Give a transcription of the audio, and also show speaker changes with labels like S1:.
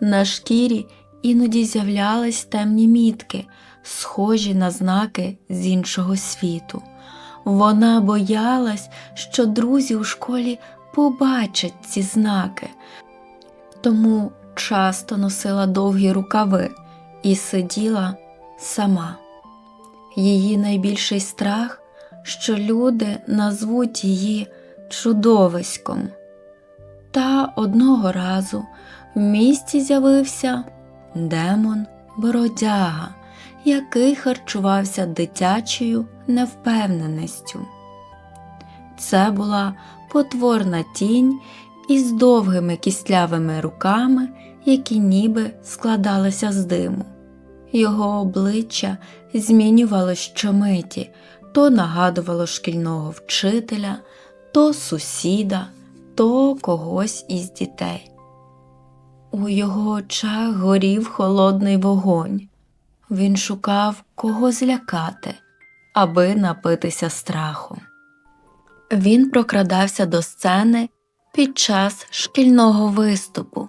S1: На шкірі іноді з'являлись темні мітки, схожі на знаки з іншого світу. Вона боялась, що друзі у школі побачать ці знаки, тому часто носила довгі рукави і сиділа сама. Її найбільший страх, що люди назвуть її чудовиськом. Та одного разу в місті з'явився демон Бородяга, який харчувався дитячою невпевненістю. Це була потворна тінь із довгими кістлявими руками, які ніби складалися з диму. Його обличчя змінювало щомиті, то нагадувало шкільного вчителя, то сусіда, то когось із дітей. У його очах горів холодний вогонь. Він шукав кого злякати, аби напитися страху. Він прокрадався до сцени під час шкільного виступу